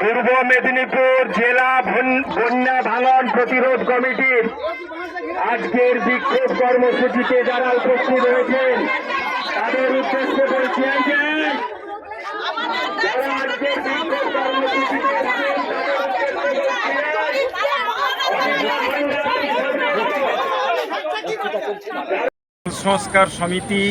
পূর্ব মেদিনীপুর জেলা বন- বন্যা ভাঙন প্রতিরোধ কমিটির আজকের বিক্ষোভ কর্মসূচিতে যারা উপস্থিত হয়েছেন, তাদের উদ্দেশ্যে বলছি এই যে, যারা আজকের বিক্ষোভ কর্মসূচিতে এসেছেন, সংস্কার সমিতি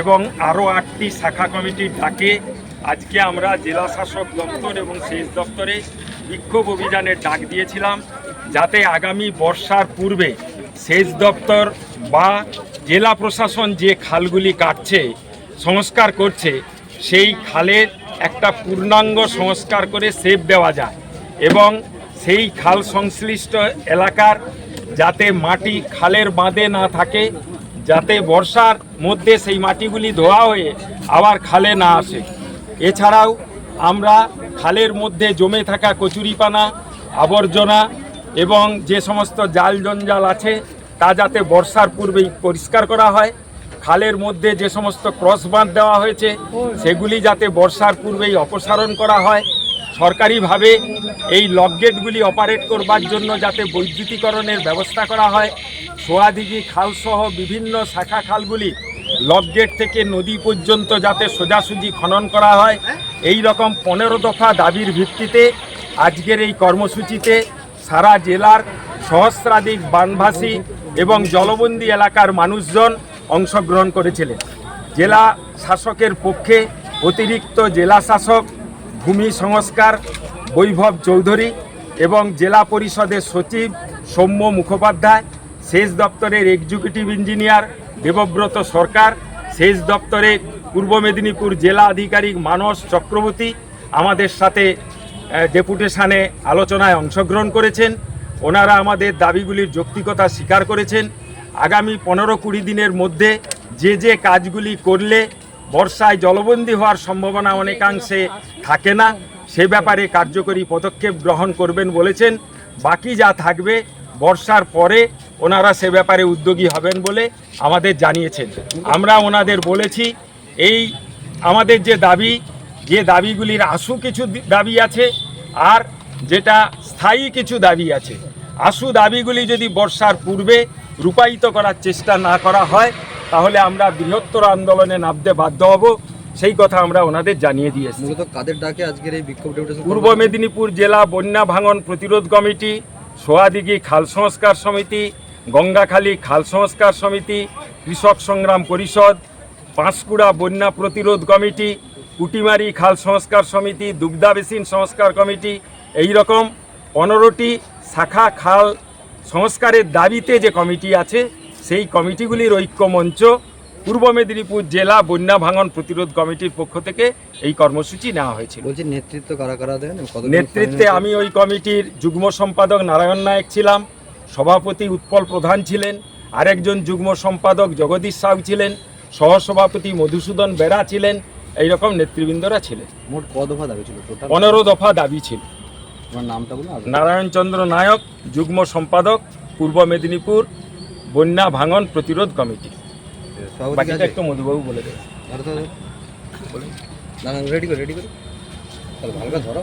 এবং আরও আটটি শাখা কমিটির ডাকে আজকে আমরা জেলা শাসক দপ্তর এবং সেচ দপ্তরে বিক্ষোভ অভিযানের ডাক দিয়েছিলাম যাতে আগামী বর্ষার পূর্বে সেচ দপ্তর বা জেলা প্রশাসন যে খালগুলি কাটছে, সংস্কার করছে, সেই খালের একটা পূর্ণাঙ্গ সংস্কার করে সেভ দেওয়া যায় এবং সেই খাল সংশ্লিষ্ট এলাকার যাতে মাটি খালের বাঁধে না থাকে যাতে বর্ষার মধ্যে সেই মাটিগুলি ধোয়া হয়ে আবার খালে না আসে। এছাড়াও আমরা খালের মধ্যে জমে থাকা কচুরিপানা, আবর্জনা এবং যে সমস্ত জাল জঞ্জাল আছে, তা যাতে বর্ষার পূর্বেই পরিষ্কার করা হয়। খালের মধ্যে যে সমস্ত ক্রস বাঁধ দেওয়া হয়েছে, সেগুলি যাতে বর্ষার পূর্বেই অপসারণ করা হয়। সরকারিভাবে এই লকগেটগুলি অপারেট করবার জন্য যাতে বৈদ্যুতিকরণের ব্যবস্থা করা হয়। সোয়াদিঘি খালসহ বিভিন্ন শাখা খালগুলি লকগেট থেকে নদী পর্যন্ত যাতে সোজাসুজি খনন করা হয়। এই রকম পনেরো দফা দাবির ভিত্তিতে আজকের এই কর্মসূচিতে সারা জেলার সহস্রাধিক বানভাসী এবং জলবন্দী এলাকার মানুষজন অংশগ্রহণ করেছিলেন। জেলা শাসকের পক্ষে অতিরিক্ত জেলা শাসক ভূমি সংস্কার বৈভব চৌধুরী এবং জেলা পরিষদের সচিব সৌম্য মুখোপাধ্যায় সেচ দপ্তরের এক্সিকিউটিভ ইঞ্জিনিয়ার দেবব্রত সরকার, সেচ দপ্তরের পূর্ব মেদিনীপুর জেলা আধিকারিক মানস চক্রবর্তী আমাদের সাথে ডেপুটেশানে আলোচনায় অংশগ্রহণ করেছেন। ওনারা আমাদের দাবিগুলির যৌক্তিকতা স্বীকার করেছেন। আগামী পনেরো কুড়ি দিনের মধ্যে যে যে কাজগুলি করলে বর্ষায় জলবন্দী হওয়ার সম্ভাবনা অনেকাংশে থাকে না, সে ব্যাপারে কার্যকরী পদক্ষেপ গ্রহণ করবেন বলেছেন। বাকি যা থাকবে বর্ষার পরে ওনারা সে ব্যাপারে উদ্যোগী হবেন বলে আমাদের জানিয়েছেন। আমরা ওনাদের বলেছি এই আমাদের যে দাবি যে দাবিগুলির আশু কিছু দাবি আছে আর যেটা স্থায়ী কিছু দাবি আছে আশু দাবিগুলি যদি বর্ষার পূর্বে রূপায়িত করার চেষ্টা না করা হয় তাহলে আমরা বৃহত্তর আন্দোলনে নামতে বাধ্য হব সেই কথা আমরা ওনাদের জানিয়ে দিয়েছি মূলত কাদের ডাকে আজকের এই বিক্ষোভ পূর্ব মেদিনীপুর জেলা বন্যা ভাঙন প্রতিরোধ কমিটি সোয়াদিঘি খাল সংস্কার সমিতি গঙ্গাখালী খাল সংস্কার সমিতি কৃষক সংগ্রাম পরিষদ পাঁশকুড়া বন্যা প্রতিরোধ কমিটি কুটিমারি খাল সংস্কার সমিতি দুগ্ধা বেসিন সংস্কার কমিটি এই রকম পনেরোটি শাখা খাল সংস্কারের দাবিতে যে কমিটি আছে সেই কমিটিগুলির ঐক্য মঞ্চ পূর্ব মেদিনীপুর জেলা বন্যা ভাঙন প্রতিরোধ কমিটির পক্ষ থেকে এই কর্মসূচি নেওয়া হয়েছিল। বলছি নেতৃত্ব কারা কারা দেন? নেতৃত্বে আমি ওই কমিটির যুগ্ম সম্পাদক নারায়ণ নায়ক ছিলাম। সভাপতি উৎপল প্রধান ছিলেন আরেকজন যুগ্ম সম্পাদক জগদীশ সাউ ছিলেন সহসভাপতি মধুসূদন বেরা ছিলেন এইরকম নেতৃবৃন্দরা ছিলেন। মোট কত দফা দাবি ছিল? পনেরো দফা দাবি ছিল। তোমার নামটা বলুন নারায়ণ চন্দ্র নায়ক যুগ্ম সম্পাদক পূর্ব মেদিনীপুর বন্যা ভাঙন প্রতিরোধ কমিটি। বাকিটা একটু মধুবাবু বলে দেবে। রেডি করে রেডি করে। ভালো করে ধরো।